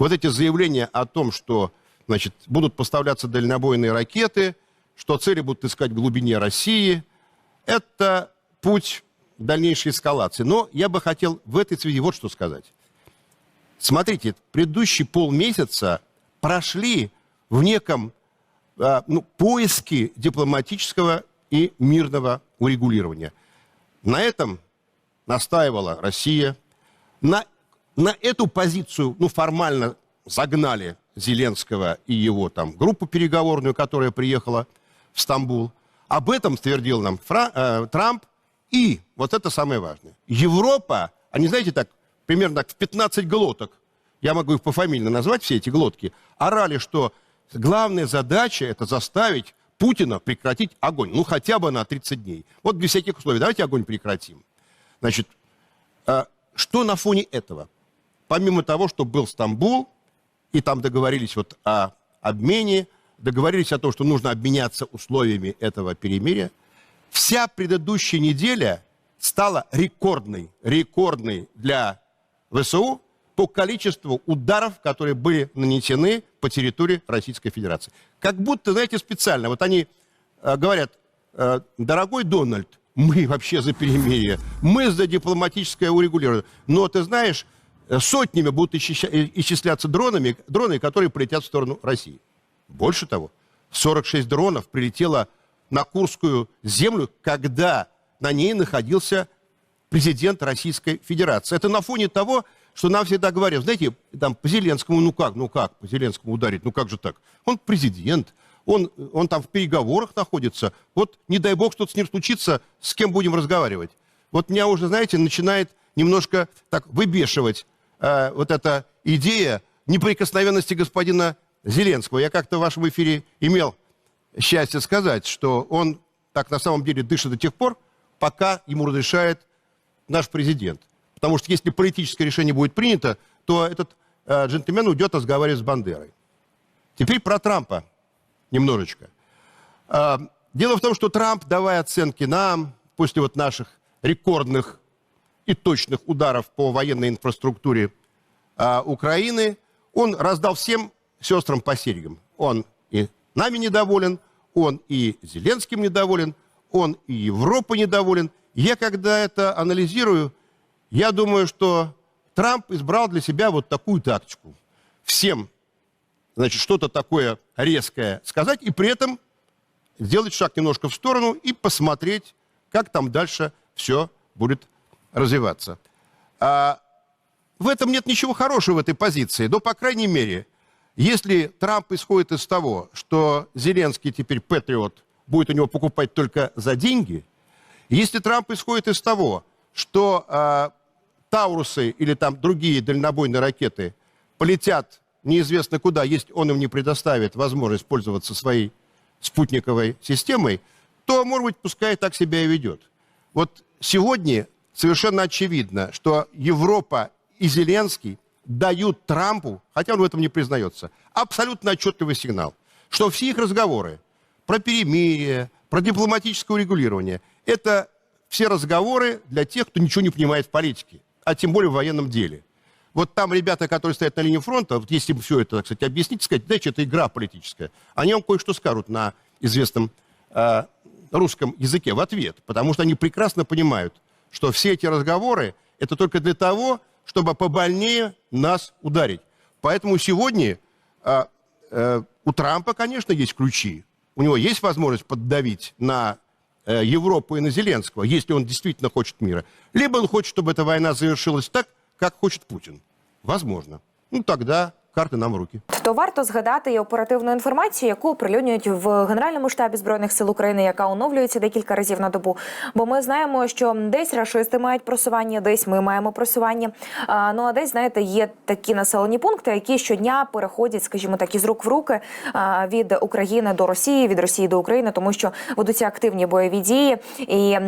вот эти заявления о том, что значит, будут поставляться дальнобойные ракеты, что цели будут искать в глубине России, это путь дальнейшей эскалации. Но я бы хотел в этой связи вот что сказать. Смотрите, предыдущие полмесяца прошли в неком а, ну, поиске дипломатического и мирного урегулирования. На этом настаивала Россия. На, на эту позицию, ну, формально загнали Зеленского и его там группу переговорную, которая приехала в Стамбул. Об этом твердил нам Фра- э, Трамп. И, вот это самое важное, Европа, они, знаете, так, примерно так в 15 глоток, я могу их пофамильно назвать, все эти глотки, орали, что главная задача это заставить Путина прекратить огонь. Ну, хотя бы на 30 дней. Вот без всяких условий. Давайте огонь прекратим. Значит, э, что на фоне этого? Помимо того, что был Стамбул, и там договорились вот о обмене, договорились о том, что нужно обменяться условиями этого перемирия, вся предыдущая неделя стала рекордной, рекордной для ВСУ по количеству ударов, которые были нанесены по территории Российской Федерации. Как будто, знаете, специально. Вот они э, говорят, э, дорогой Дональд, мы вообще за перемирие, мы за дипломатическое урегулирование. Но ты знаешь, сотнями будут э, исчисляться дронами, дроны, которые полетят в сторону России. Больше того, 46 дронов прилетело на Курскую землю, когда на ней находился президент Российской Федерации. Это на фоне того, что нам всегда говорят, знаете, там по Зеленскому, ну как, ну как по Зеленскому ударить, ну как же так? Он президент, он, он там в переговорах находится. Вот не дай бог что-то с ним случится, с кем будем разговаривать. Вот меня уже, знаете, начинает немножко так выбешивать э, вот эта идея неприкосновенности господина Зеленского. Я как-то в вашем эфире имел счастье сказать, что он так на самом деле дышит до тех пор, пока ему разрешает наш президент. Потому что если политическое решение будет принято, то этот э, джентльмен уйдет разговаривать с Бандерой. Теперь про Трампа немножечко. Э, дело в том, что Трамп, давая оценки нам, после вот наших рекордных и точных ударов по военной инфраструктуре э, Украины, он раздал всем сестрам по серьгам. Он и нами недоволен, он и Зеленским недоволен, он и Европа недоволен. Я когда это анализирую, я думаю, что Трамп избрал для себя вот такую тактику. Всем, значит, что-то такое резкое сказать, и при этом сделать шаг немножко в сторону и посмотреть, как там дальше все будет развиваться. А, в этом нет ничего хорошего в этой позиции, но, по крайней мере, если Трамп исходит из того, что Зеленский теперь патриот, будет у него покупать только за деньги, если Трамп исходит из того, что э, Таурусы или там другие дальнобойные ракеты полетят неизвестно куда, если он им не предоставит возможность пользоваться своей спутниковой системой, то, может быть, пускай так себя и ведет. Вот сегодня совершенно очевидно, что Европа и Зеленский дают Трампу, хотя он в этом не признается, абсолютно отчетливый сигнал, что все их разговоры про перемирие, про дипломатическое урегулирование, это все разговоры для тех, кто ничего не понимает в политике, а тем более в военном деле. Вот там ребята, которые стоят на линии фронта, вот если им все это, так сказать, объяснить, сказать, знаете, это игра политическая, они вам кое-что скажут на известном э, русском языке в ответ, потому что они прекрасно понимают, что все эти разговоры это только для того, чтобы побольнее нас ударить. Поэтому сегодня э, э, у Трампа, конечно, есть ключи. У него есть возможность поддавить на э, Европу и на Зеленского, если он действительно хочет мира. Либо он хочет, чтобы эта война завершилась так, как хочет Путин. Возможно. Ну тогда карты нам в руки. То варто згадати і оперативну інформацію, яку оприлюднюють в Генеральному штабі збройних сил України, яка оновлюється декілька разів на добу. Бо ми знаємо, що десь рашисти мають просування, десь ми маємо просування. А, ну а десь знаєте, є такі населені пункти, які щодня переходять, скажімо так, із рук в руки а, від України до Росії, від Росії до України, тому що ведуться активні бойові дії, і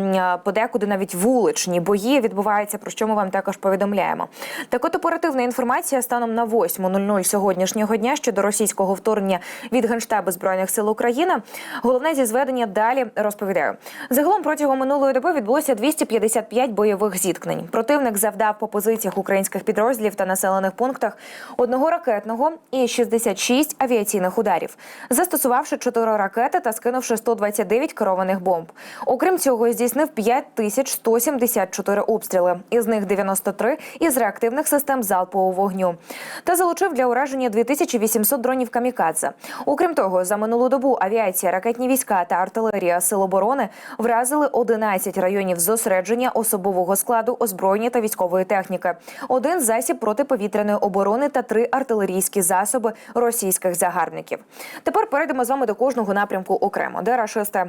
подекуди навіть вуличні бої відбуваються. Про що ми вам також повідомляємо. Так, от оперативна інформація станом на 8.00 00 сьогоднішнього дня щодо російського вторгнення від Генштабу збройних сил України. Головне зі зведення далі розповідаю. Загалом протягом минулої доби відбулося 255 бойових зіткнень. Противник завдав по позиціях українських підрозділів та населених пунктах одного ракетного і 66 авіаційних ударів, застосувавши 4 ракети та скинувши 129 керованих бомб. Окрім цього, здійснив 5174 обстріли, із них 93 із реактивних систем залпового вогню. Та залучив для ураження 2800 дронів камікадзе. Окрім того, за минулу добу авіація, ракетні війська та артилерія сил оборони вразили 11 районів зосередження особового складу, озброєння та військової техніки, один засіб протиповітряної оборони та три артилерійські засоби російських загарбників. Тепер перейдемо з вами до кожного напрямку окремо, де рашисти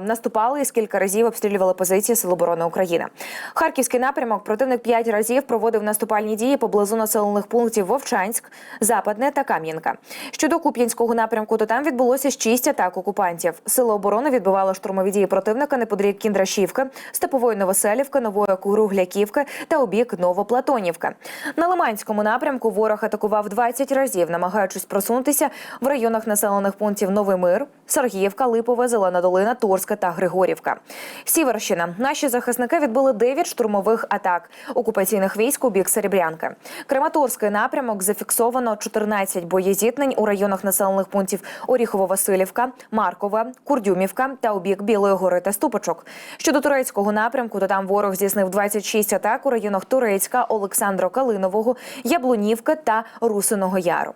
наступали і скільки разів обстрілювали позиції Сил оборони України. Харківський напрямок противник п'ять разів проводив наступальні дії поблизу населених пунктів Вовчанськ, Западне та Кам'янка. Щодо Куп'янського напрямку, то там відбулося шість атак окупантів. Сили оборони відбивали штурмові дії противника неподалік Кіндрашівки, Степової Новоселівки, Нової Кругляківки та у бік Новоплатонівки. На Лиманському напрямку ворог атакував 20 разів, намагаючись просунутися в районах населених пунктів Новий Мир, Сергіївка, Липове, Зелена Долина, Торська та Григорівка. Сіверщина. Наші захисники відбили 9 штурмових атак окупаційних військ у бік Серебрянки. Краматорський напрямок зафіксовано 14 боєзіткнень у районах населених пунктів Оріхово-Василівка, Маркове, Курдюмівка та у бік Білої гори та Ступочок. Щодо турецького напрямку, то там ворог здійснив 26 атак у районах Турецька, Олександро Калинового, Яблунівки та Русиного Яру.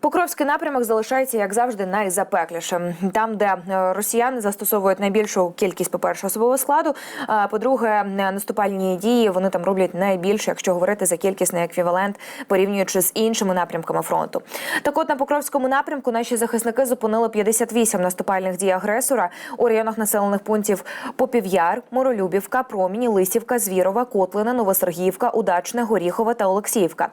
Покровський напрямок залишається, як завжди, найзапеклішим. Там, де е, росіяни застосовують найбільшу кількість, по-перше, особового складу. а, По-друге, е, наступальні дії вони там роблять найбільше, якщо говорити за кількісний еквівалент, порівнюючи з іншими напрямками фронту. Так от на Покровському напрямку наші захисники зупинили 58 наступальних дій агресора у районах населених пунктів Попів'яр, Моролюбівка, Проміні, Лисівка, Звірова, Котлина, Новосергіївка, Удачне, Горіхова та Олексіївка.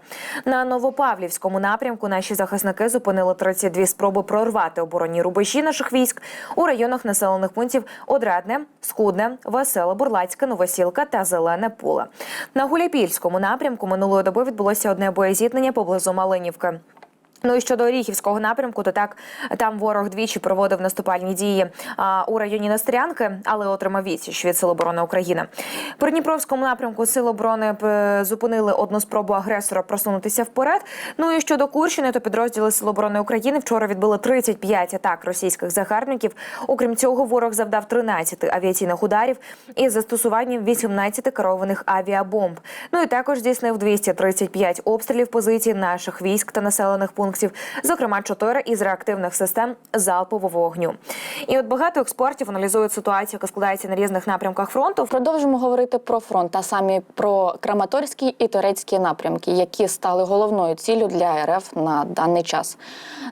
На Новопавлівському напрямку наші захисники зупинили 32 спроби прорвати оборонні рубежі наших військ у районах населених пунктів Одрадне, Скудне, Веселе, Бурлацьке, Новосілка та Зелене Поле. На Гуляпільському напрямку минулої доби відбулося одне боєзіткнення поблизу Малинівки. Ну і щодо Оріхівського напрямку, то так там ворог двічі проводив наступальні дії а, у районі Настрянки, але отримав відсіч від Сил оборони України. По Дніпровському напрямку Сил оборони е, зупинили одну спробу агресора просунутися вперед. Ну і щодо Курщини, то підрозділи Сил оборони України вчора відбили 35 атак російських загарбників. Окрім цього, ворог завдав 13 авіаційних ударів із застосуванням 18 керованих авіабомб. Ну і також здійснив 235 обстрілів позицій наших військ та населених пунктів, зокрема 4 із реактивних систем залпового вогню. І от багато експертів аналізують ситуацію, яка складається на різних напрямках фронту. Продовжимо говорити про фронт, а самі про Краматорський і Турецький напрямки, які стали головною ціллю для РФ на даний час.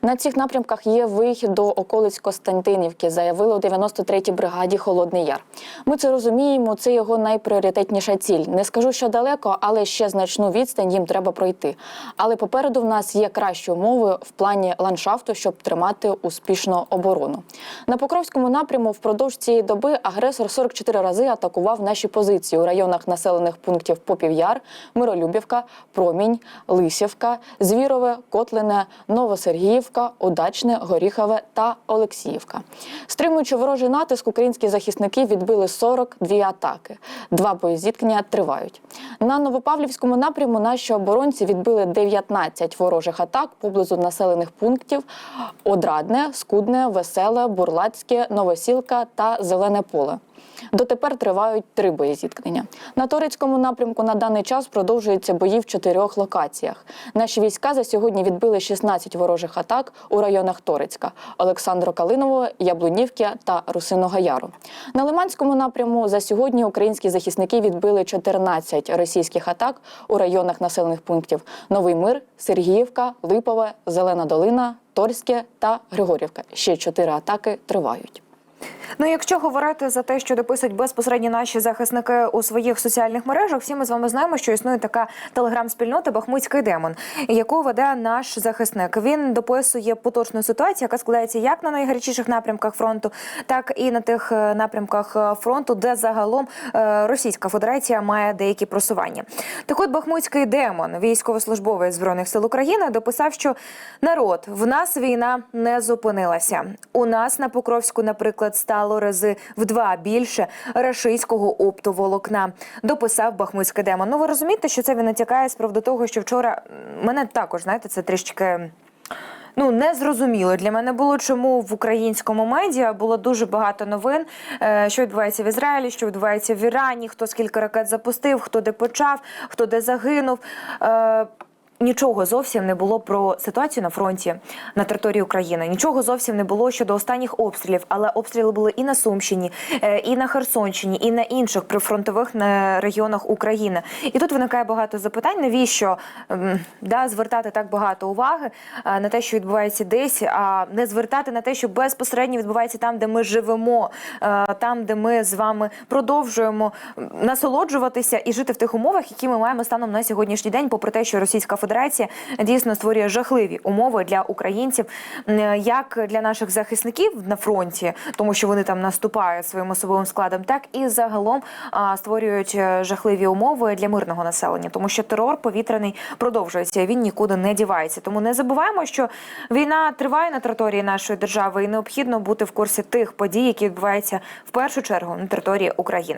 На цих напрямках є вихід до околиць Костянтинівки, заявили у 93-й бригаді Холодний Яр. Ми це розуміємо. Це його найпріоритетніша ціль. Не скажу, що далеко, але ще значну відстань їм треба пройти. Але попереду в нас є кращі умови в плані ландшафту, щоб тримати успішну оборону. На Покровському напряму впродовж цієї доби агресор 44 рази атакував наші позиції у районах населених пунктів Попів'яр, Миролюбівка, Промінь, Лисівка, Звірове, Котлине, Новосергіївка, Удачне, Горіхове та Олексіївка. Стримуючи ворожий натиск, українські захисники відбили 42 атаки. Два боєзіткнення тривають. На Новопавлівському напряму наші оборонці відбили 19 ворожих атак поблизу населених пунктів Одрадне, Скудне, Веселе, Бурлацьке, Новосілка та Зелене поле. Дотепер тривають три боєзіткнення. На Торецькому напрямку на даний час продовжуються бої в чотирьох локаціях. Наші війська за сьогодні відбили 16 ворожих атак у районах Торецька, Олександро Калиново, Яблунівки та Русиного Яру. На Лиманському напряму за сьогодні українські захисники відбили 14 російських атак у районах населених пунктів Новий Мир, Сергіївка, Липове, Зелена Долина, Торське та Григорівка. Ще чотири атаки тривають. Ну, якщо говорити за те, що дописують безпосередньо наші захисники у своїх соціальних мережах, всі ми з вами знаємо, що існує така телеграм-спільнота Бахмутський демон, яку веде наш захисник. Він дописує поточну ситуацію, яка складається як на найгарячіших напрямках фронту, так і на тих е, напрямках е, фронту, де загалом е, Російська Федерація має деякі просування. Так от Бахмутський демон, військовослужбовець збройних сил України, дописав, що народ в нас війна не зупинилася. У нас на Покровську, наприклад, стало рази в два більше рашистського оптоволокна. Дописав Бахмутський демон. Ну ви розумієте, що це він натякає з приводу того, що вчора мене також знаєте, це трішки. Ну, не зрозуміло для мене було, чому в українському медіа було дуже багато новин, е, що відбувається в Ізраїлі, що відбувається в Ірані, хто скільки ракет запустив, хто де почав, хто де загинув. Нічого зовсім не було про ситуацію на фронті на території України. Нічого зовсім не було щодо останніх обстрілів, але обстріли були і на Сумщині, е, і на Херсонщині, і на інших прифронтових регіонах України. І тут виникає багато запитань, навіщо ем, да, звертати так багато уваги е, на те, що відбувається десь, а не звертати на те, що безпосередньо відбувається там, де ми живемо, е, там, де ми з вами продовжуємо насолоджуватися і жити в тих умовах, які ми маємо станом на сьогоднішній день, попри те, що Російська Федерація дійсно створює жахливі умови для українців, як для наших захисників на фронті, тому що вони там наступають своїм особовим складом, так і загалом створюють е, жахливі умови для мирного населення, тому що терор повітряний продовжується. Він нікуди не дівається. Тому не забуваємо, що війна триває на території нашої держави, і необхідно бути в курсі тих подій, які відбуваються в першу чергу на території України.